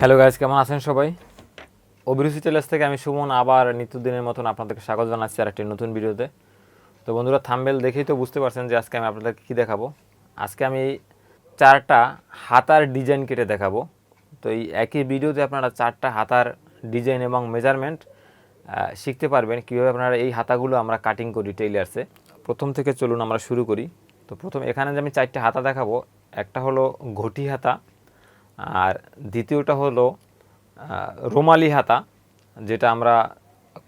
Hello guys কেমন আছেন সবাই? অভিরুচি টেলার্স থেকে আমি সুমন আবার নিত্যদিনের মতন আপনাদেরকে স্বাগত জানাচ্ছি আর একটি নতুন ভিডিওতে। তো বন্ধুরা থাম্বেল দেখেই তো বুঝতে পারছেন যে আজকে আমি আপনাদেরকে কী দেখাবো। আজকে আমি চারটা হাতার ডিজাইন কেটে দেখাবো। তো এই একই ভিডিওতে আপনারা চারটা হাতার ডিজাইন এবং মেজারমেন্ট শিখতে পারবেন কীভাবে আপনারা এই হাতাগুলো আমরা কাটিং করি টেইলার্সে প্রথম থেকে চলুন আমরা শুরু করি। তো প্রথম এখানে যে আমি চারটে হাতা দেখাবো, একটা হলো ঘটি হাতা আর দ্বিতীয়টা হলো রুমালি হাতা, যেটা আমরা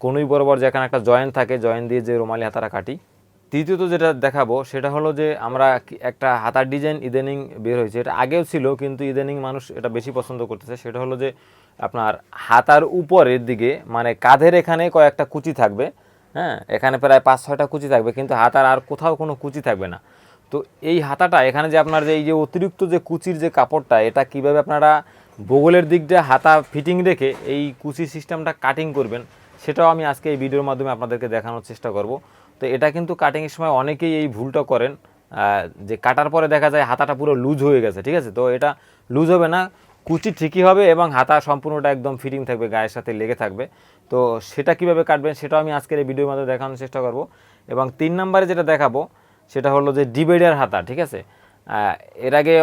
কোনোই বরাবর যেখানে একটা জয়েন্ট থাকে, জয়েন্ট দিয়ে যে রুমালি হাতাটা কাটি। তৃতীয়ত যেটা দেখাবো, সেটা হলো যে আমরা একটা হাতার ডিজাইন ইদানিং বের হয়েছে। এটা আগেও ছিল, কিন্তু ইদানিং মানুষ এটা বেশি পছন্দ করতেছে। সেটা হলো যে আপনার হাতার উপরের দিকে মানে কাঁধের এখানে কয়েকটা কুচি থাকবে হ্যাঁ? এখানে প্রায় পাঁচ ছয়টা কুচি থাকবে, কিন্তু হাতার আর কোথাও কোনো কুচি থাকবে না। তো এই হাতাটা, এখানে যে আপনার যে, এই যে অতিরিক্ত যে কুচির যে কাপড়টা, এটা কীভাবে আপনারা বগলের দিক দিয়ে হাতা ফিটিং রেখে এই কুচি সিস্টেমটা কাটিং করবেন, সেটাও আমি আজকে এই ভিডিওর মাধ্যমে আপনাদেরকে দেখানোর চেষ্টা করব। তো এটা কিন্তু কাটিংয়ের সময় অনেকেই এই ভুলটা করেন যে কাটার পরে দেখা যায় হাতাটা পুরো লুজ হয়ে গেছে, ঠিক আছে? তো এটা লুজ হবে না, কুচি ঠিকই হবে এবং হাতা সম্পূর্ণটা একদম ফিটিং থাকবে, গায়ের সাথে লেগে থাকবে। তো সেটা কীভাবে কাটবেন, সেটাও আমি আজকের এই ভিডিওর মাধ্যমে দেখানোর চেষ্টা করব। এবং তিন নম্বরে যেটা দেখাবো সেটা হলো যে ডিবেডের হাতা, ঠিক আছে? এর আগে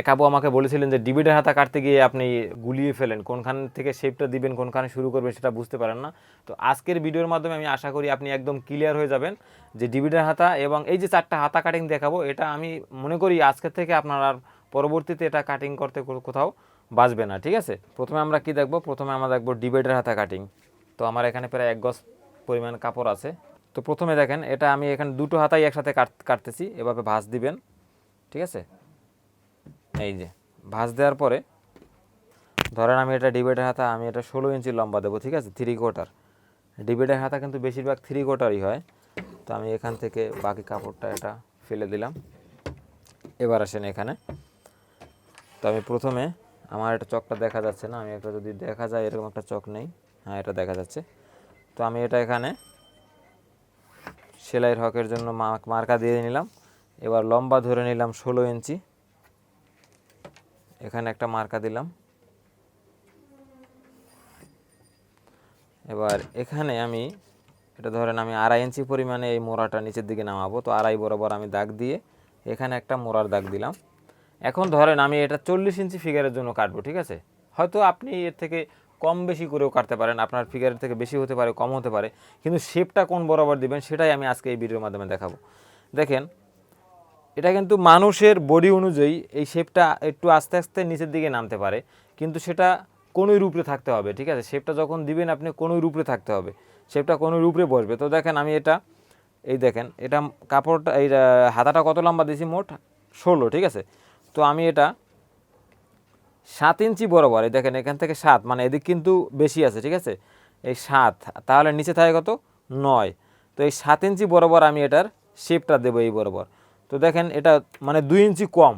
এক আমাকে বলেছিলেন যে ডিবিডের হাতা কাটতে গিয়ে আপনি গুলিয়ে ফেলেন, কোনখান থেকে শেপটা দিবেন, কোনখানে শুরু করবেন সেটা বুঝতে পারেন না। তো আজকের ভিডিওর মাধ্যমে আমি আশা করি আপনি একদম ক্লিয়ার হয়ে যাবেন যে ডিবিডের হাতা এবং এই যে চারটা হাতা কাটিং দেখাবো, এটা আমি মনে করি আজকের থেকে আপনার আর পরবর্তীতে এটা কাটিং করতে কোথাও বাঁচবে না, ঠিক আছে? প্রথমে আমরা কি দেখব? প্রথমে আমরা দেখব ডিবেডের হাতা কাটিং তো আমার এখানে প্রায় এক গজ পরিমাণ কাপড় আছে। তো প্রথমে দেখেন, এটা আমি এখানে দুটো হাতাই একসাথে কাট, কাটতেছি, এভাবে ভাঁজ দিবেন, ঠিক আছে? এই যে, ভাঁজ দেওয়ার পরে, ধরেন আমি এটা ডিবেটের হাতা, আমি এটা ষোলো ইঞ্চি লম্বা দেবো, ঠিক আছে? থ্রি কোয়ার্টার ডিবেটের হাতা কিন্তু বেশিরভাগ থ্রি কোয়ার্টারই হয়। তো আমি এখান থেকে বাকি কাপড়টা এটা ফেলে দিলাম। এবার আসেন এখানে। তো আমি প্রথমে, আমার এটা চকটা দেখা যাচ্ছে না, আমি একটা যদি দেখা যায়, এরকম একটা চক নেই। হ্যাঁ এটা দেখা যাচ্ছে। তো আমি এটা এখানে সেলাইয়ের হকের জন্য মার্কা দিয়ে নিলাম। এবার লম্বা ধরে নিলাম ষোলো ইঞ্চি। এখানে একটা মার্কা দিলাম। এবার এখানে আমি, এটা ধরেন আমি আড়াই ইঞ্চি পরিমাণে এই মোড়াটা নিচের দিকে নামাবো। তো আড়াই বরাবর আমি দাগ দিয়ে এখানে একটা মোড়ার দাগ দিলাম। এখন ধরেন আমি এটা চল্লিশ ইঞ্চি ফিগারের জন্য কাটবো, ঠিক আছে? হয়তো আপনি এর থেকে কম বেশি করেও কাটতে পারেন। আপনার ফিগারের থেকে বেশি হতে পারে, কম হতে পারে। কিন্তু শেপটা কোন বরাবর দিবেন সেটাই আমি আজকে এই ভিডিওর মাধ্যমে দেখাবো। দেখেন, এটা কিন্তু মানুষের বডি অনুযায়ী এই শেপটা একটু আস্তে আস্তে নিচের দিকে নামতে পারে। কিন্তু সেটা কোনোই রূপে থাকতে হবে, ঠিক আছে? শেপটা যখন দিবেন আপনি কোনোই রূপে থাকতে হবে। শেপটা কোনো রূপে বসবে। তো দেখেন, আমি এটা, এই দেখেন, এটা কাপড়টা, এই হাতাটা কত লম্বা দিয়েছি মোট? ষোলো, ঠিক আছে? তো আমি এটা সাত ইঞ্চি বরাবর, এই দেখেন এখান থেকে সাত মানে এদিক কিন্তু বেশি আছে, ঠিক আছে? এই সাত, তাহলে নিচে থাকে কত? নয়। তো এই সাত ইঞ্চি বরাবর আমি এটার শেপটা দেবো এই বরাবর। তো দেখেন এটা মানে দুই ইঞ্চি কম।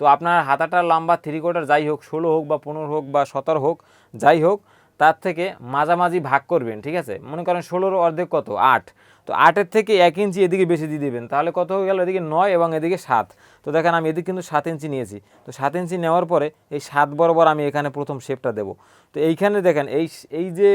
তো আপনার হাতাটা লম্বা থ্রি কোয়ার্টার যাই হোক, ষোলো হোক বা পনেরো হোক বা সতেরো হোক, যাই হোক, তার থেকে মাঝামাঝি ভাগ করবেন, ঠিক আছে? মনে করেন ষোলোর অর্ধেক কত? আট। তো আটের থেকে এক ইঞ্চি এদিকে বেশি দিয়ে দিবেন। তাহলে কত হয়ে গেল এদিকে নয় এবং এদিকে সাত। তো দেখেন আমি এদিকে কিন্তু সাত ইঞ্চি নিয়েছি। তো সাত ইঞ্চি নেওয়ার পরে এই সাত বরাবর আমি এখানে প্রথম শেপটা দেবো। তো এইখানে দেখেন এই এই যে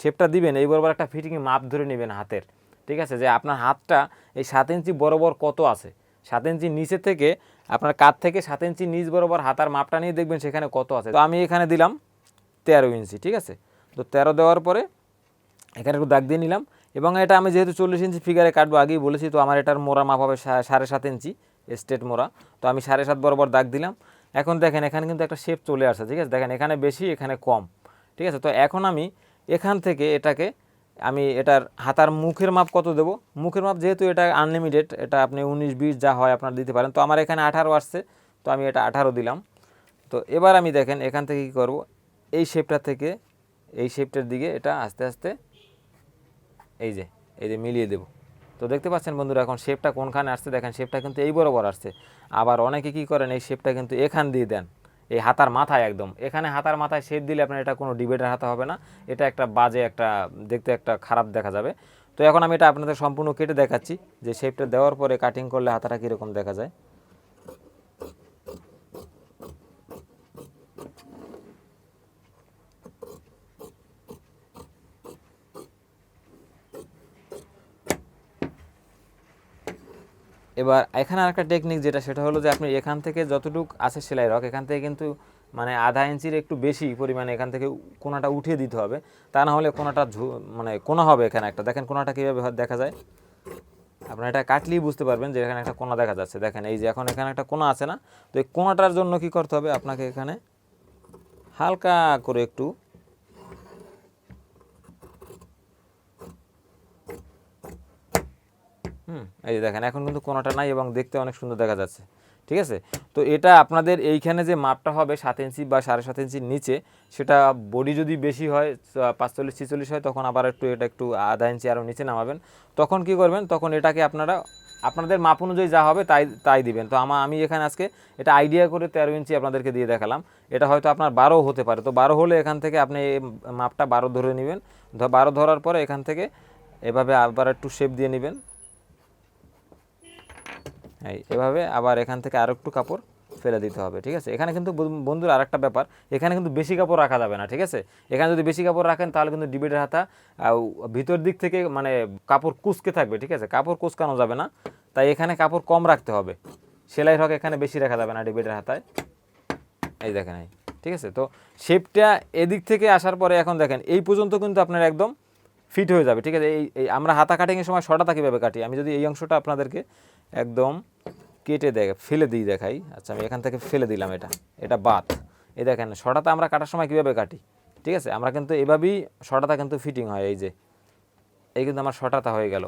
শেপটা দিবেন, এই বরাবর একটা ফিটিং মাপ ধরে নেবেন হাতের। ঠিক আছে? যে আপনার হাতটা এই সাত ইঞ্চি বরাবর কত আছে? সাত ইঞ্চি নিচে থেকে আপনার কাত থেকে সাত ইঞ্চি নিচ বরাবর হাতার মাপটা নিয়ে দেখবেন সেখানে কত আছে। তো আমি এখানে দিলাম তেরো ইঞ্চি, ঠিক আছে? তো তেরো দেওয়ার পরে এখানে একটু দাগ দিয়ে নিলাম। এবং এটা আমি যেহেতু চল্লিশ ইঞ্চি ফিগারে কাটবো, আগেই বলেছি, তো আমার এটার মোড়া মাপ হবে সাড়ে সাত ইঞ্চি স্টেট মোড়া। তো আমি সাড়ে সাত বরাবর দাগ দিলাম। এখন দেখেন, এখানে কিন্তু একটা শেপ চলে আসছে, ঠিক আছে? দেখেন, এখানে বেশি, এখানে কম, ঠিক আছে? তো এখন আমি এখান থেকে এটাকে, আমি এটার হাতার মুখের মাপ কত দেবো? মুখের মাপ যেহেতু এটা আনলিমিটেড এটা আপনি উনিশ, বিশ যা হয় আপনার দিতে পারেন। তো আমার এখানে আঠারো আসছে, তো আমি এটা আঠারো দিলাম। তো এবার আমি দেখেন, এখান থেকে কী করব? এই শেপটা থেকে, এই শেপটার দিকে এটা আস্তে আস্তে এই যে এই যে মিলিয়ে দেব। তো দেখতে পাচ্ছেন বন্ধুরা, এখন শেপটা কোনখানে আসছে? দেখেন শেপটা কিন্তু এই বরাবর আসছে। আবার অনেকে কি করেন, এই শেপটা কিন্তু এখান দিয়ে দেন। এই হাতার মাথায় একদম। এখানে হাতার মাথায় শেপ দিলে আপনার এটা কোনো ডিবেটের হাতা হবে না। এটা একটা বাজে একটা, দেখতে একটা খারাপ দেখা যাবে। তো এখন আমি এটা আপনাদের সম্পূর্ণ কেটে দেখাচ্ছি যে শেপটা দেওয়ার পরে কাটিং করলে হাতাটা কীরকম দেখা যায়। এবার এখানে আরেকটা টেকনিক যেটা, সেটা হলো যে আপনি এখান থেকে যতটুক আছে সেলাই রক, এখান থেকে কিন্তু মানে আধা ইঞ্চির একটু বেশি পরিমাণে এখান থেকে কোনাটা উঠিয়ে দিতে হবে। তা না হলে কোনাটা মানে কোনা হবে এখানে একটা। দেখেন কোনাটা কীভাবে দেখা যায়। আপনার এটা কাটলেই বুঝতে পারবেন যে এখানে একটা কোনা দেখা যাচ্ছে। দেখেন এই যে এখন এখানে একটা কোনা আছে না, তো এই কোনাটার জন্য কি করতে হবে? আপনাকে এখানে হালকা করে একটু হুম, এই যে দেখেন, এখন কিন্তু কোনোটা নাই এবং দেখতে অনেক সুন্দর দেখা যাচ্ছে, ঠিক আছে? তো এটা আপনাদের এইখানে যে মাপটা হবে সাত ইঞ্চি বা সাড়ে সাত ইঞ্চির নিচে, সেটা বডি যদি বেশি হয় পাঁচচল্লিশ, ছিচল্লিশ হয়, তখন আবার একটু এটা একটু আধা ইঞ্চি আরও নিচে নামাবেন। তখন কি করবেন? তখন এটাকে আপনারা, আপনাদের মাপ অনুযায়ী যা হবে তাই তাই দিবেন। তো আমার আমি এখানে আজকে এটা আইডিয়া করে তেরো ইঞ্চি আপনাদেরকে দিয়ে দেখালাম। এটা হয়তো আপনার বারো হতে পারে। তো বারো হলে এখান থেকে আপনি মাপটা বারো ধরে নেবেন। বারো ধরার পরে এখান থেকে এভাবে আবার একটু শেপ দিয়ে নেবেন। এভাবে আবার এখান থেকে আরও একটু কাপড় ফেলে দিতে হবে, ঠিক আছে? এখানে কিন্তু বন্ধু- বন্ধুর আরেকটা ব্যাপার, এখানে কিন্তু বেশি কাপড় রাখা যাবে না, ঠিক আছে? এখানে যদি বেশি কাপড় রাখেন তাহলে কিন্তু ডিবেটের হাতা ভিতর দিক থেকে মানে কাপড় কুচকে থাকবে, ঠিক আছে? কাপড় কুচকানো যাবে না, তাই এখানে কাপড় কম রাখতে হবে। সেলাই রক এখানে বেশি রাখা যাবে না ডিবেটের হাতায়। এই দেখেন ঠিক আছে? তো শেপটা এদিক থেকে আসার পরে এখন দেখেন, এই পর্যন্ত কিন্তু আপনার একদম ফিট হয়ে যাবে, ঠিক আছে? এই এই আমরা হাতা কাটিংয়ের সময় শটাটা কীভাবে কাটি? আমি যদি এই অংশটা আপনাদেরকে একদম কেটে দেখ, ফেলে দিই দেখাই। আচ্ছা আমি এখান থেকে ফেলে দিলাম এটা এটা বাত এই দেখেন শটাটা আমরা কাটার সময় কীভাবে কাটি? ঠিক আছে? আমরা কিন্তু এভাবেই শটাটা কিন্তু ফিটিং হয়, এই যে। এই কিন্তু আমার শটাতা হয়ে গেল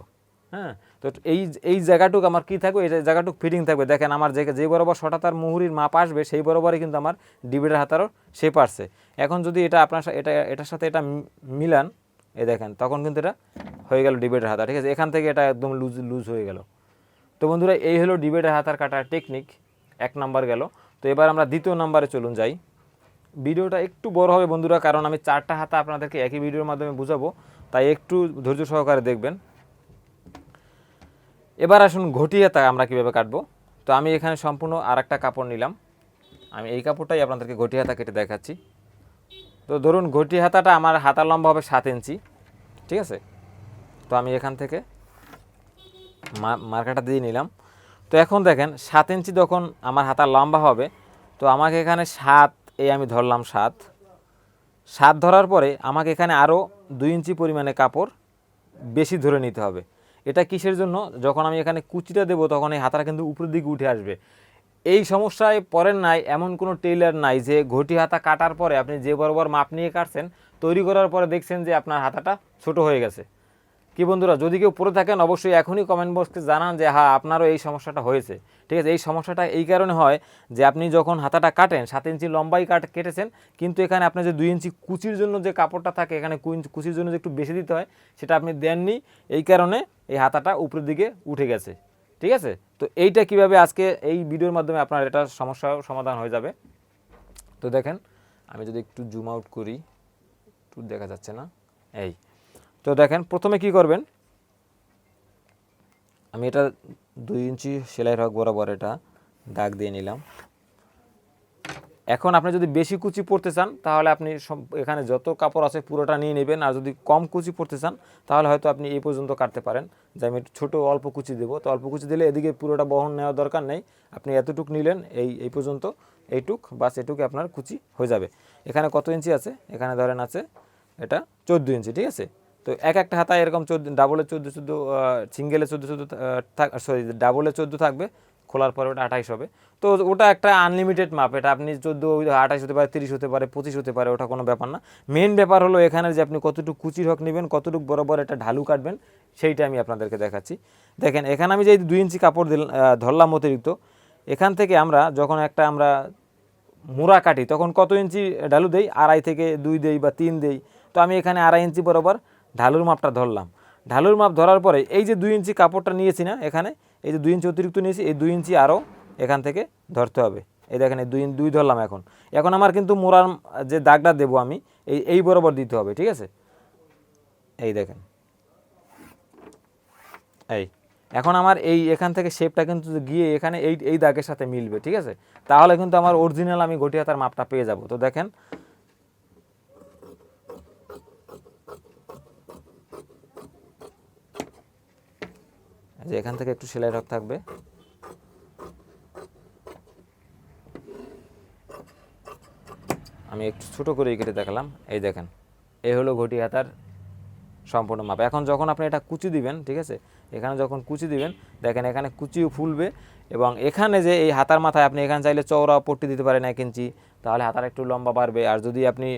হ্যাঁ? তো এই এই জায়গাটুক আমার কী থাকবে? এই জায়গাটুক ফিটিং থাকবে। দেখেন, আমার যে যে বরাবর শটাতার মুহুরির মাপ আসবে, সেই বরাবরই কিন্তু আমার ডিবিটার হাতারও শেপ আসছে। এখন যদি এটা আপনার সা- এটা, এটার সাথে এটা মিলান এই দেখেন, তখন কিন্তু এটা হয়ে গেল ডিবেটের হাতা, ঠিক আছে? এখান থেকে এটা একদম লুজ লুজ হয়ে গেল। তো বন্ধুরা, এই হলো ডিবেটের হাতার কাটার টেকনিক এক নাম্বার গেল। তো এবার আমরা দ্বিতীয় নাম্বারে চলুন যাই। ভিডিওটা একটু বড় হবে বন্ধুরা, কারণ আমি চারটা হাতা আপনাদেরকে একই ভিডিওর মাধ্যমে বুঝাবো, তাই একটু ধৈর্য সহকারে দেখবেন। এবার আসুন ঘটি হাতা আমরা কীভাবে কাটবো। তো আমি এখানে সম্পূর্ণ আর একটা কাপড় নিলাম। আমি এই কাপড়টাই আপনাদেরকে ঘটি হাতা কেটে দেখাচ্ছি। তো ধরুন ঘটি হাতাটা আমার হাতা লম্বা হবে সাত ইঞ্চি, ঠিক আছে? তো আমি এখান থেকে মার্কাটা দিয়ে নিলাম। তো এখন দেখেন, সাত ইঞ্চি যখন আমার হাতা লম্বা হবে, তো আমাকে এখানে সাত এই আমি ধরলাম সাত। সাত ধরার পরে আমাকে এখানে আরও দুই ইঞ্চি পরিমাণে কাপড় বেশি ধরে নিতে হবে। এটা কিসের জন্য? যখন আমি এখানে কুচিটা দেবো, তখন এই হাতাটা কিন্তু উপরের দিকে উঠে আসবে। এই সমস্যায় পরের নাই, এমন কোনো টেইলার নাই যে ঘটি হাতা কাটার পরে আপনি যে বরাবর মাপ নিয়ে কাটছেন, তৈরি করার পরে দেখছেন যে আপনার হাতাটা ছোট হয়ে গেছে। কি বন্ধুরা, যদি কেউ পড়ে থাকেন, অবশ্যই এখনই কমেন্ট বক্সে জানান যে হ্যাঁ আপনারও এই সমস্যাটা হয়েছে। ঠিক আছে, এই সমস্যাটা এই কারণে হয় যে, আপনি যখন হাতাটা কাটেন, সাত ইঞ্চি লম্বাই কাট কেটেছেন, কিন্তু এখানে আপনার যে দুই ইঞ্চি কুচির জন্য যে কাপড়টা থাকে, এখানে কুচির জন্য যে একটু বেশি দিতে হয়, সেটা আপনি দেননি, এই কারণে এই হাতাটা উপরের দিকে উঠে গেছে। ঠিক আছে? তো এইটা কীভাবে আজকে এই ভিডিওর মাধ্যমে আপনার এটা সমস্যা সমাধান হয়ে যাবে? তো দেখেন, আমি যদি একটু জুম আউট করি, একটু দেখা যাচ্ছে না? এই। তো দেখেন, প্রথমে কি করবেন? আমি এটা দুই ইঞ্চি সেলাই রক বরাবর এটা দাগ দিয়ে নিলাম। এখন আপনি যদি বেশি কুচি পড়তে চান, তাহলে আপনি এখানে যত কাপড় আছে পুরোটা নিয়ে নেবেন, আর যদি কম কুচি পড়তে চান, তাহলে হয়তো আপনি এই পর্যন্ত কাটতে পারেন। যে আমি ছোটো অল্প কুচি দেবো। তো অল্প কুচি দিলে এদিকে পুরোটা বহন নেওয়ার দরকার নেই। আপনি এতটুক নিলেন, এই এই পর্যন্ত এইটুক, বাস এটুকু আপনার কুচি হয়ে যাবে। এখানে কত ইঞ্চি আছে? এখানে ধরেন আছে এটা চোদ্দ ইঞ্চি, ঠিক আছে? তো এক একটা হাতায় এরকম চোদ্দ ডাবলে চোদ্দ চোদ্দ সিঙ্গেলে চোদ্দ চোদ্দ সরি ডাবলে চোদ্দ থাকবে। খোলার পরে ওটা আঠাইশ হবে। তো ওটা একটা আনলিমিটেড মাপ, এটা আপনি চোদ্দ আঠাইশ হতে পারে, তিরিশ হতে পারে, পঁচিশ হতে পারে, ওটা কোনো ব্যাপার না। মেন ব্যাপার হলো এখানে যে আপনি কতটুকু কুচির হক নেবেন, কতটুকু বরাবর একটা ঢালু কাটবেন, সেইটা আমি আপনাদেরকে দেখাচ্ছি। দেখেন, এখানে আমি যে দুই ইঞ্চি কাপড় দিল ধরলাম অতিরিক্ত, এখান থেকে আমরা যখন একটা আমরা মুড়া কাটি, তখন কত ইঞ্চি ঢালু দেই? আড়াই থেকে দুই দেই বা তিন দেই। তো আমি এখানে আড়াই ইঞ্চি বরাবর ঢালুর মাপটা ধরলাম। ঢালুর মাপ ধরার পরে এই যে দুই ইঞ্চি কাপড়টা নিয়েছি না এখানে এই যে দুই ইঞ্চি অতিরিক্ত নিয়েছি, এই দুই ইঞ্চি আরও এখান থেকে ধরতে হবে। এই দেখেন, এই দুই দুই ধরলাম এখন। এখন আমার কিন্তু মোড়ার যে দাগটা দেবো আমি, এই এই বরাবর দিতে হবে, ঠিক আছে? এই দেখেন। এই। এখন আমার এই এখান থেকে শেপটা কিন্তু গিয়ে এখানে এই এই দাগের সাথে মিলবে, ঠিক আছে? তাহলে কিন্তু আমার অরিজিনাল আমি গটি হাতার মাপটা পেয়ে যাব। তো দেখেন যে এখান থেকে একটু সেলাই রক থাকবে। আমি একটু ছোটো করে কেটে দেখালাম। এই দেখেন এই হলো ঘটি হাতার সম্পূর্ণ মাপ। এখন যখন আপনি এটা কুচি দিবেন, ঠিক আছে? এখানে যখন কুচি দিবেন, দেখেন এখানে কুচিও ফুলবে এবং এখানে যে এই হাতার মাথায় আপনি এখানে চাইলে চওড়া পট্টি দিতে পারেন এক ইঞ্চি, তাহলে হাতার একটু লম্বা বাড়বে। আর যদি আপনি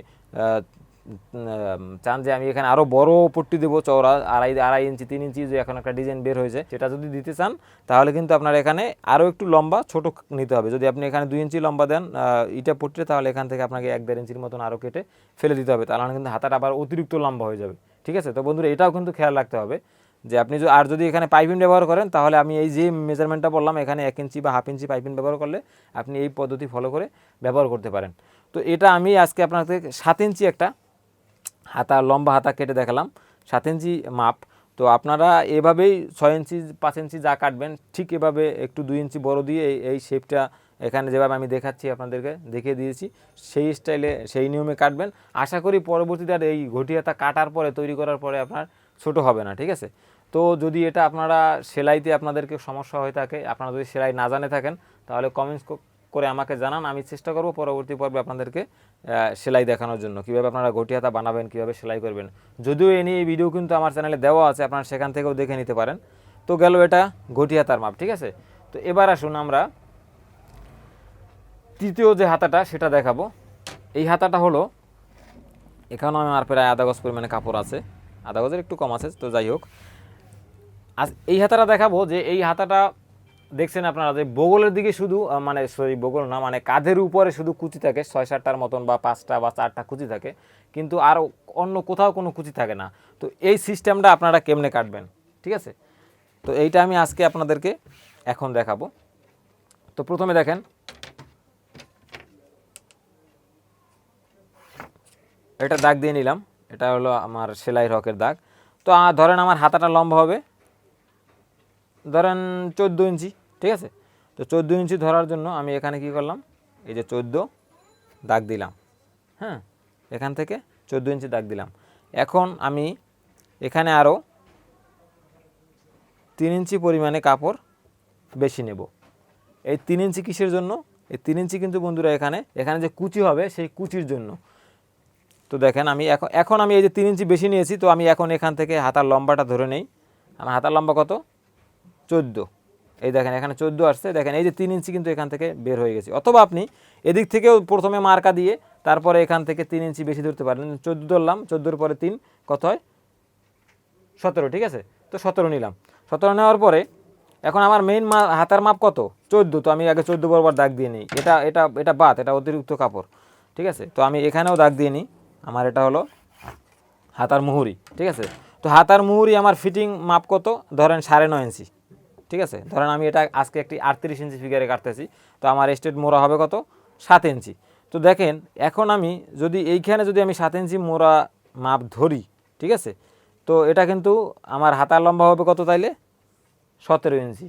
চান যে আমি এখানে আরও বড় পট্টি দেবো, চওড়া আড়াই আড়াই ইঞ্চি, তিন ইঞ্চি, যে এখন একটা ডিজাইন বের হয়েছে, সেটা যদি দিতে চান, তাহলে কিন্তু আপনার এখানে আরও একটু লম্বা ছোট নিতে হবে। যদি আপনি এখানে দুই ইঞ্চি লম্বা দেন ইটা পট্টিতে তাহলে এখান থেকে আপনাকে এক দেড় ইঞ্চির মতন আরও কেটে ফেলে দিতে হবে। তাহলে কিন্তু হাতাটা আবার অতিরিক্ত লম্বা হয়ে যাবে। ঠিক আছে? তো বন্ধুরা, এটাও কিন্তু খেয়াল রাখতে হবে যে আপনি আর যদি এখানে পাইপিং ব্যবহার করেন, তাহলে আমি এই যে মেজারমেন্টটা বললাম, এখানে এক ইঞ্চি বা হাফ ইঞ্চি পাইপিং ব্যবহার করলে আপনি এই পদ্ধতি ফলো করে ব্যবহার করতে পারেন। তো এটা আমি আজকে আপনাদের সাত ইঞ্চি একটা হাতা, লম্বা হাতা কেটে দেখালাম, সাত ইঞ্চি মাপ। তো আপনারা এভাবেই ছয় ইঞ্চি, পাঁচ ইঞ্চি যা কাটবেন, ঠিক এভাবে একটু দুই ইঞ্চি বড় দিয়ে এই এই শেপটা এখানে যেভাবে আমি দেখাচ্ছি আপনাদেরকে, দেখিয়ে দিয়েছি, সেই স্টাইলে সেই নিয়মে কাটবেন। আশা করি পরবর্তীতে আর এই ঘটি হাতা কাটার পরে, তৈরি করার পরে আপনার ছোট হবে না, ঠিক আছে? তো যদি এটা আপনারা সেলাইতে আপনাদেরকে সমস্যা হয়ে থাকে, আপনারা যদি সেলাই না জানে থাকেন, তাহলে কমেন্টস করে আমাকে জানান। আমি চেষ্টা করব পরবর্তী পর্বে আপনাদেরকে সেলাই দেখানোর জন্য। কীভাবে আপনারা ঘটি হাতা বানাবেন, কীভাবে সেলাই করবেন। যদিও এ নিয়ে এই ভিডিও কিন্তু আমার চ্যানেলে দেওয়া আছে, আপনারা সেখান থেকেও দেখে নিতে পারেন। তো গেল এটা ঘটি হাতার মাপ, ঠিক আছে? তো এবার আসুন আমরা তৃতীয় যে হাতাটা, সেটা দেখাবো। এই হাতাটা হলো, এখানেও আমার প্রায় আধা গজ পরিমাণে কাপড় আছে। আধা গজের একটু কম আছে, তো যাই হোক। আজ এই হাতাটা দেখাবো যে এই হাতাটা দেখছেন আপনারা যে বগলের দিকে শুধু মানে সরি বগল না মানে কাঁধের উপরে শুধু কুচি থাকে ছয় সাতটার মতন বা পাঁচটা বা চারটা কুচি থাকে, কিন্তু আর অন্য কোথাও কোনো কুচি থাকে না। তো এই সিস্টেমটা আপনারা কেমনে কাটবেন? ঠিক আছে? তো এইটা আমি আজকে আপনাদেরকে এখন দেখাবো। তো প্রথমে দেখেন, এটা দাগ দিয়ে নিলাম। এটা হলো আমার সেলাই রকের দাগ। তো ধরেন আমার হাতাটা লম্বা হবে। ধরেন চোদ্দ ইঞ্চি। ঠিক আছে? তো চোদ্দ ইঞ্চি ধরার জন্য আমি এখানে কি করলাম? এই যে চোদ্দ দাগ দিলাম। হ্যাঁ? এখান থেকে চোদ্দ ইঞ্চি দাগ দিলাম। এখন আমি এখানে আরও তিন ইঞ্চি পরিমাণে কাপড় বেশি নেব। এই তিন ইঞ্চি কিসের জন্য? এই তিন ইঞ্চি কিন্তু বন্ধুরা এখানে এখানে যে কুচি হবে সেই কুচির জন্য। তো দেখেন আমি এখন এখন আমি এই যে তিন ইঞ্চি বেশি নিয়েছি, তো আমি এখন এখান থেকে হাতার লম্বাটা ধরে নেই। আমার হাতার লম্বা কত? চোদ্দ। এই দেখেন, এখানে চোদ্দ আসছে। দেখেন, এই যে তিন ইঞ্চি কিন্তু এখান থেকে বের হয়ে গেছে। অথবা আপনি এদিক থেকেও প্রথমে মার্কা দিয়ে তারপরে এখান থেকে তিন ইঞ্চি বেশি ধরতে পারেন। চোদ্দ ধরলাম, চোদ্দোর পরে তিন, কত হয়? সতেরো, ঠিক আছে? তো সতেরো নিলাম। সতেরো নেওয়ার পরে এখন আমার মেইন মা হাতার মাপ কত? চোদ্দ। তো আমি আগে চোদ্দ বরাবর দাগ দিয়ে নিই। এটা এটা এটা বাদ, এটা অতিরিক্ত কাপড়, ঠিক আছে? তো আমি এখানেও দাগ দিয়ে নিই। আমার এটা হলো হাতার মুহুরি, ঠিক আছে? তো হাতার মুহুরি আমার ফিটিং মাপ কত? ধরেন সাড়ে নয় ইঞ্চি। ঠিক আছে? ধরেন আমি এটা আজকে একটি আটত্রিশ ইঞ্চি ফিগারে কাটতেছি, তো আমার স্টেট মোড়া হবে কত? সাত ইঞ্চি। তো দেখেন, এখন আমি যদি এইখানে যদি আমি সাত ইঞ্চি মোড়া মাপ ধরি, ঠিক আছে? তো এটা কিন্তু আমার হাতার লম্বা হবে কত তাইলে? সতেরো ইঞ্চি।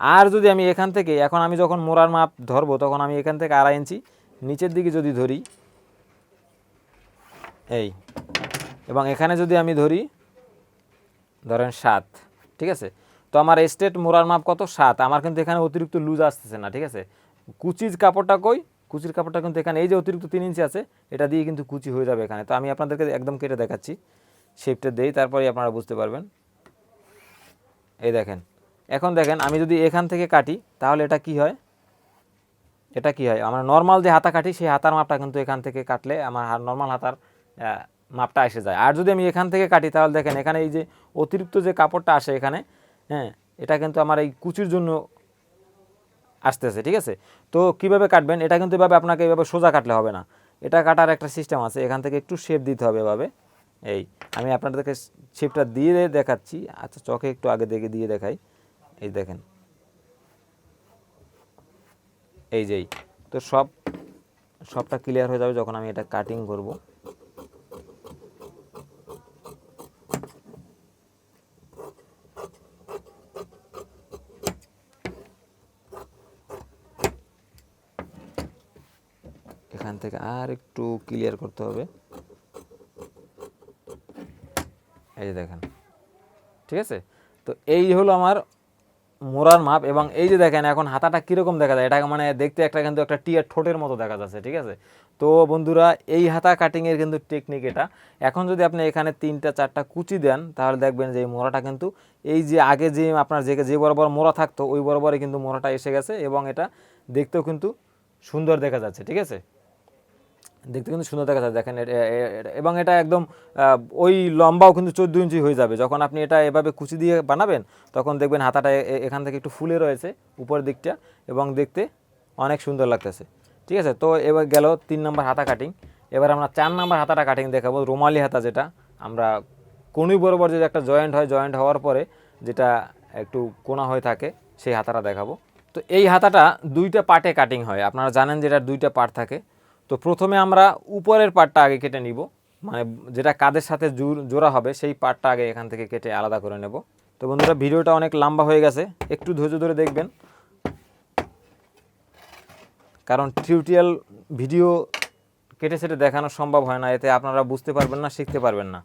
আর যদি আমি এখান থেকে, এখন আমি যখন মোড়ার মাপ ধরবো, তখন আমি এখান থেকে আড়াই ইঞ্চি, নিচের দিকে যদি ধরি, এই, এবং এখানে যদি আমি ধরি, ধরেন সাত, ঠিক আছে? তো আমার স্টেট মোড়ার মাপ কত? সাত। আমার কিন্তু এখানে অতিরিক্ত লুজ আসতেছে না, ঠিক আছে? কুচির কাপড়টা কই? কুচির কাপড়টা কিন্তু এখানে এই যে অতিরিক্ত তিন ইঞ্চি আছে, এটা দিয়ে কিন্তু কুচি হয়ে যাবে এখানে। তো আমি আপনাদেরকে একদম কেটে দেখাচ্ছি। শেপটা দেই তারপরে আপনারা বুঝতে পারবেন। এই দেখেন। এখন দেখেন, আমি যদি এখান থেকে কাটি, তাহলে এটা কি হয়? এটা কি হয়? আমরা নর্মাল যে হাতা কাটি, সেই হাতার মাপটা কিন্তু এখান থেকে কাটলে আমার নর্মাল হাতার মাপটা এসে যায়। আর যদি আমি এখান থেকে কাটি, তাহলে দেখেন, এখানে এই যে অতিরিক্ত যে কাপড়টা আসে এখানে হ্যাঁ এটা কিন্তু আমার এই কুচির জন্য আসতেছে, ঠিক আছে? তো কীভাবে কাটবেন? এটা কিন্তু এভাবে আপনাকে এভাবে সোজা কাটলে হবে না। এটা কাটার একটা সিস্টেম আছে, এখান থেকে একটু শেপ দিতে হবে এভাবে। এই, আমি আপনাদেরকে শেপটা দিয়ে দেখাচ্ছি। আচ্ছা চোখে একটু আগে দেখে দিয়ে দেখাই। এই দেখেন। এই যেই তো সব, সবটা ক্লিয়ার হয়ে যাবে যখন আমি এটা কাটিং করব এখান থেকে আর একটু ক্লিয়ার করতে হবে। এই যে দেখেন, ঠিক আছে? তো এই হলো আমার মোড়ার মাপ এবং এই যে দেখেন এখন হাতাটা কীরকম দেখা যায়? এটা মানে দেখতে একটা কিন্তু একটা টিয়ার ঠোঁটের মতো দেখা যাচ্ছে, ঠিক আছে? তো বন্ধুরা, এই হাতা কাটিংয়ের কিন্তু টেকনিক এটা। এখন যদি আপনি এখানে তিনটা, চারটা কুচি দেন, তাহলে দেখবেন যে এই মোড়াটা কিন্তু এই যে আগে যে আপনার যে যে বরাবর মোড়া থাকতো, ওই বরাবরে কিন্তু মোড়াটা এসে গেছে এবং এটা দেখতেও কিন্তু সুন্দর দেখা যাচ্ছে, ঠিক আছে? দেখতে কিন্তু সুন্দর দেখা যায়, দেখেন এবং এটা একদম ওই লম্বাও কিন্তু চোদ্দ ইঞ্চি হয়ে যাবে। যখন আপনি এটা এভাবে কুচি দিয়ে বানাবেন, তখন দেখবেন হাতাটা এখান থেকে একটু ফুলে রয়েছে উপরের দিকটা এবং দেখতে অনেক সুন্দর লাগতেছে। ঠিক আছে? তো এবার গেল তিন নম্বর হাতা কাটিং এবার আমরা চার নম্বর হাতাটা কাটিং দেখাবো, রুমালি হাতা যেটা। আমরা কোনুই বরাবর যে একটা জয়েন্ট হয় জয়েন্ট হওয়ার পরে যেটা একটু কোনা হয়ে থাকে, সেই হাতাটা দেখাবো। তো এই হাতাটা দুইটা পার্টে কাটিং হয়। আপনারা জানেন যে এটার দুইটা পার্ট থাকে। তো প্রথমে আমরা উপরের পার্টটা আগে কেটে নিব। মানে যেটা কাদের সাথে জোড়া হবে, সেই পার্টটা আগে এখান থেকে কেটে আলাদা করে নেব। তো বন্ধুরা, ভিডিওটা অনেক লম্বা হয়ে গেছে, একটু ধৈর্য ধরে দেখবেন। কারণ টিউটোরিয়াল ভিডিও কেটে সেটে দেখানো সম্ভব হয় না, এতে আপনারা বুঝতে পারবেন না, শিখতে পারবেন না।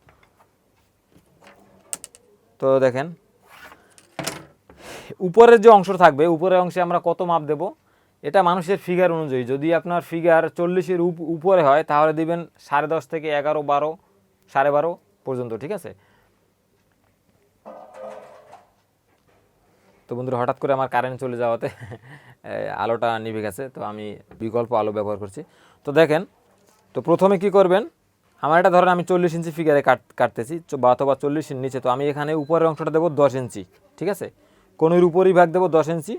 তো দেখেন, উপরের যে অংশ থাকবে, উপরের অংশে আমরা কত মাপ দেব? এটা মানুষের ফিগার অনুযায়ী। যদি আপনার ফিগার চল্লিশের উপরে হয়, তাহলে দিবেন সাড়ে দশ থেকে এগারো, বারো, সাড়ে বারো পর্যন্ত, ঠিক আছে? তো বন্ধুরা, হঠাৎ করে আমার কারেন্ট চলে যাওয়াতে আলোটা নিভে গেছে, তো আমি বিকল্প আলো ব্যবহার করছি। তো দেখেন, তো প্রথমে কি করবেন? আমার এটা ধরেন আমি চল্লিশ ইঞ্চি ফিগারে কাট কাটতেছি বা অথবা চল্লিশ নিচে, তো আমি এখানে উপরের অংশটা দেবো দশ ইঞ্চি ঠিক আছে? কোনোর উপরই ভাগ দেবো দশ ইঞ্চি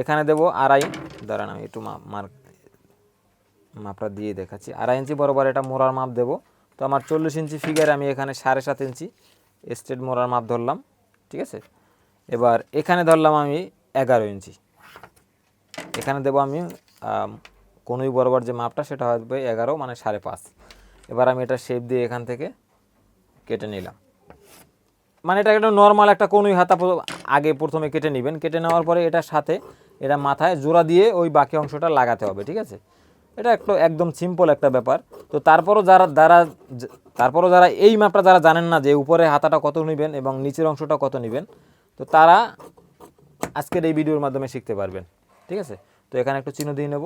এখানে দেবো আড়াই দাঁড়ান আমি একটু মা- মার মাপটা দিয়ে দেখাচ্ছি। আড়াই ইঞ্চি বরাবর এটা মোড়ার মাপ দেবো। তো আমার চল্লিশ ইঞ্চি ফিগারে আমি এখানে সাড়ে সাত ইঞ্চি স্ট্রেট মোড়ার মাপ ধরলাম ঠিক আছে? এবার এখানে ধরলাম আমি এগারো ইঞ্চি। এখানে দেবো আম, কোনোই বরাবর যে মাপটা সেটা হবে এগারো মানে সাড়ে পাঁচ। এবার আমি এটা শেপ দিয়ে এখান থেকে কেটে নিলাম। মানে এটা একটা নর্মাল একটা কোনোই হাতা আগে প্রথমে কেটে নেবেন। কেটে নেওয়ার পরে এটার সাথে এটা মাথায় জোড়া দিয়ে ওই বাকি অংশটা লাগাতে হবে, ঠিক আছে? এটা একটু একদম সিম্পল একটা ব্যাপার। তো তারপরও যারা যারা, তারপরও যারা এই মাপটা যারা জানেন না যে উপরে হাতাটা কত নেবেন এবং নিচের অংশটা কত নেবেন, তো তারা আজকের এই ভিডিওর মাধ্যমে শিখতে পারবেন, ঠিক আছে? তো এখানে একটু চিহ্ন দিয়ে নেব।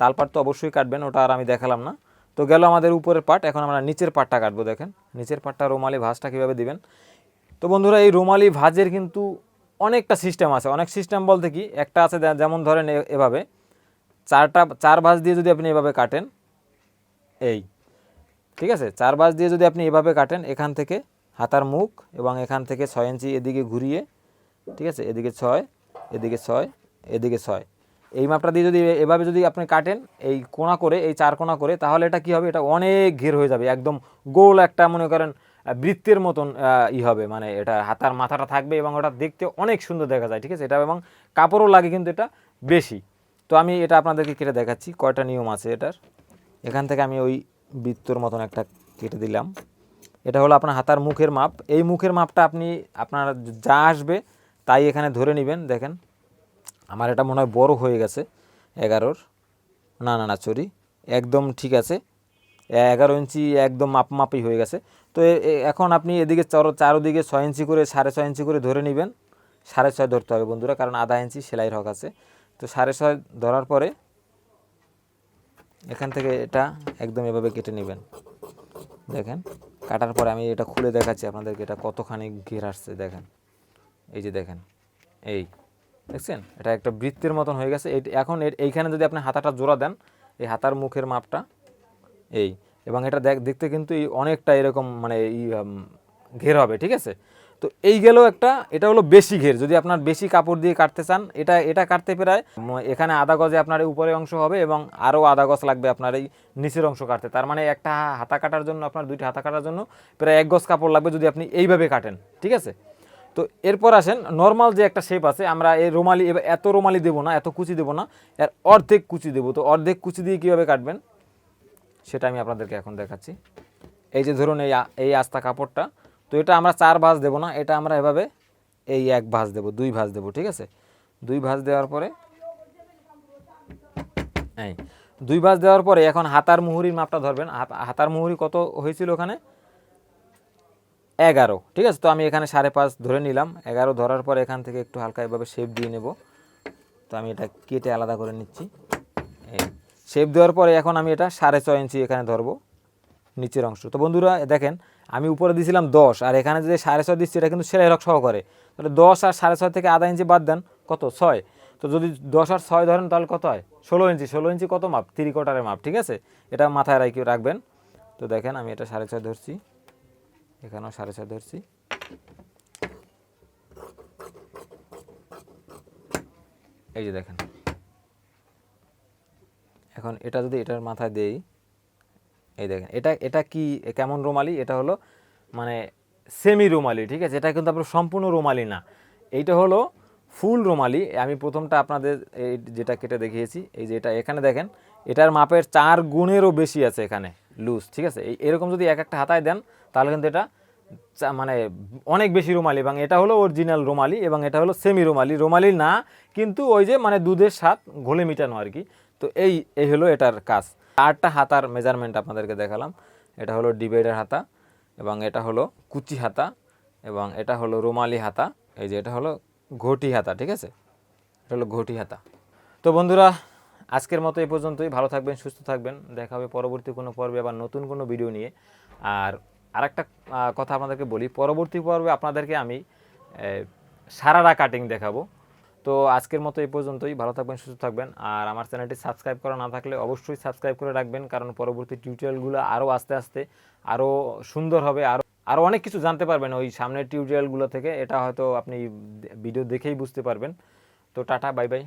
তালপাট তো অবশ্যই কাটবেন, ওটা আর আমি দেখালাম না। তো গেল আমাদের উপরের পাট, এখন আমরা নিচের পাটটা কাটবো, দেখেন। নিচের পার্টটা রোমালি ভাঁজটা কীভাবে দিবেন? তো বন্ধুরা, এই রুমালি ভাজের কিন্তু অনেকটা সিস্টেম আছে। অনেক সিস্টেম বলতে কি, একটা আছে যেমন ধরেন এভাবে, চারটা, চার ভাঁজ দিয়ে যদি আপনি এভাবে কাটেন, এই, ঠিক আছে? চার ভাঁজ দিয়ে যদি আপনি এভাবে কাটেন, এখান থেকে হাতার মুখ এবং এখান থেকে ছয় ইঞ্চি এদিকে ঘুরিয়ে, ঠিক আছে? এদিকে ছয় এদিকে ছয় এদিকে ছয়। এই মাপটা দিয়ে যদি এভাবে যদি আপনি কাটেন, এই কোণা করে, এই চার কোণা করে, তাহলে এটা কি হবে? এটা অনেক ঘের হয়ে যাবে। একদম গোল একটা, মনে করেন বৃত্তের মতন ই হবে। মানে এটা হাতার মাথাটা থাকবে এবং ওটা দেখতে অনেক সুন্দর দেখা যায়, ঠিক আছে? এটা এবং কাপড়ও লাগে কিন্তু এটা বেশি। তো আমি এটা আপনাদেরকে কেটে দেখাচ্ছি, কয়টা নিয়ম আছে এটার। এখান থেকে আমি ওই বৃত্তর মতন একটা কেটে দিলাম। এটা হলো আপনার হাতার মুখের মাপ। এই মুখের মাপটা আপনি, আপনার যা আসবে তাই এখানে ধরে নেবেন, দেখেন। আমার এটা মনে হয় বড় হয়ে গেছে, এগারোর। না না না চরি একদম ঠিক আছে। এগারো ইঞ্চি একদম মাপ মাপই হয়ে গেছে। তো এখন আপনি এদিকে চারো, চারোদিকে ছয় ইঞ্চি করে, সাড়ে ছয় ইঞ্চি করে ধরে নেবেন। সাড়ে ছয় ধরতে হবে বন্ধুরা, কারণ আধা ইঞ্চি সেলাইয়ের হক আছে। তো সাড়ে ছয় ধরার পরে এখান থেকে এটা একদম এভাবে কেটে নেবেন। দেখেন, কাটার পরে আমি এটা খুলে দেখাচ্ছি আপনাদেরকে, এটা কতখানি ঘের আসছে, দেখেন। এই যে দেখেন, এই, দেখছেন? এটা একটা বৃত্তের মতন হয়ে গেছে। এখন এইখানে যদি আপনি হাতাটা জোড়া দেন, এই হাতার মুখের মাপটা এই, এবং এটা দেখ, দেখতে কিন্তু এই অনেকটা এরকম মানে ঘের হবে, ঠিক আছে? তো এই গেল একটা, এটা হলো বেশি ঘের। যদি আপনার বেশি কাপড় দিয়ে কাটতে চান, এটা এটা কাটতে প্রায় এখানে আধা গজে আপনার এই উপরের অংশ হবে এবং আরও আধা গজ লাগবে আপনার এই নিচের অংশ কাটতে। তার মানে একটা হাতা কাটার জন্য, আপনার দুইটা হাতা কাটার জন্য প্রায় এক গজ কাপড় লাগবে যদি আপনি এইভাবে কাটেন, ঠিক আছে? তো এরপর আসেন নর্মাল যে একটা শেপ আছে, আমরা এই রোমালি এত রোমালি দেবো না, এত কুচি দেবো না, এর অর্ধেক কুচি দেবো। তো অর্ধেক কুচি দিয়ে কীভাবে কাটবেন? সেটা আমি আপনাদেরকে এখন দেখাচ্ছি। এই যে ধরুন এই এই আস্তা কাপড়টা, তো এটা আমরা চার ভাঁজ দেবো না, এটা আমরা এভাবে এই এক ভাঁজ দেবো, দুই ভাঁজ দেবো, ঠিক আছে? দুই ভাঁজ দেওয়ার পরে, এই, দুই ভাঁজ দেওয়ার পরে এখন হাতার মুহুরির মাপটা ধরবেন, হাত- হাতার মুহুরি কত হয়েছিল ওখানে? এগারো, ঠিক আছে? তো আমি এখানে সাড়ে পাঁচ ধরে নিলাম, এগারো ধরার পর এখান থেকে একটু হালকা এভাবে শেপ দিয়ে নেব। তো আমি এটা কেটে আলাদা করে নিচ্ছি। এই। শেপ দেওয়ার পরে এখন আমি এটা সাড়ে ছয় ইঞ্চি এখানে ধরবো, নিচের অংশ। তো বন্ধুরা, দেখেন, আমি উপরে দিয়েছিলাম দশ, আর এখানে যে সাড়ে ছয় দিচ্ছি, এটা কিন্তু সেলাই রক সহকারে। তাহলে দশ আর সাড়ে ছয় থেকে আধা ইঞ্চি বাদ দেন, কত? ছয়। তো যদি দশ আর ছয় ধরেন, তাহলে কত হয়? ষোলো ইঞ্চি ষোলো ইঞ্চি কত মাপ? তিরি কোটারের মাপ, ঠিক আছে? এটা মাথায় রাখি, রাখবেন। তো দেখেন, আমি এটা সাড়ে ছয় ধরছি। এখানেও সাড়ে ছয় ধরছি। এই যে দেখেন। এখন এটা যদি এটার মাথায় দেই, এই দেখেন, এটা এটা কি কেমন রুমালি? এটা হলো মানে সেমি রুমালি, ঠিক আছে? এটা কিন্তু আপনার সম্পূর্ণ রুমালি না। এইটা হলো ফুল রুমালি। আমি প্রথমটা আপনাদের এই যেটা কেটে দেখিয়েছি, এই যে এটা এখানে দেখেন, এটার মাপের চার গুণেরও বেশি আছে এখানে লুজ ঠিক আছে? এই, এরকম যদি এক একটা হাতায় দেন, তাহলে কিন্তু এটা মানে অনেক বেশি রুমালি, এবং এটা হলো অরিজিনাল রুমালি, এবং এটা হলো সেমি রুমালি। রুমালি না, কিন্তু ওই যে মানে দুধের স্বাদ, ঘোলে মিটানো আর কি। তো এই এই হলো এটার কাজ। আটটা হাতার মেজারমেন্ট আপনাদেরকে দেখালাম। এটা হলো ডিভাইডার হাতা এবং এটা হলো কুচি হাতা এবং এটা হলো রুমালি হাতা। এই যে এটা হলো ঘটি হাতা, ঠিক আছে? এটা হলো ঘটি হাতা। তো বন্ধুরা, আজকের মতো এই পর্যন্তই। ভালো থাকবেন, সুস্থ থাকবেন। দেখা হবে পরবর্তী কোনো পর্বে আবার নতুন কোনো ভিডিও নিয়ে। আর আরেকটা কথা আপনাদেরকে বলি, পরবর্তী পর্বে আপনাদেরকে আমি সারারা কাটিং দেখাবো। তো আজকের মতো এই পর্যন্তই। ভালো থাকবেন, সুস্থ থাকবেন। আর আমার চ্যানেলটি সাবস্ক্রাইব করা না থাকলে অবশ্যই সাবস্ক্রাইব করে রাখবেন, কারণ পরবর্তী টিউটোরিয়ালগুলো আরও আস্তে আস্তে আরও সুন্দর হবে, আরও আরও অনেক কিছু জানতে পারবেন ওই সামনের টিউটোরিয়ালগুলো থেকে। এটা হয়তো আপনি ভিডিও দেখেই বুঝতে পারবেন। তো টাটা, বাই বাই।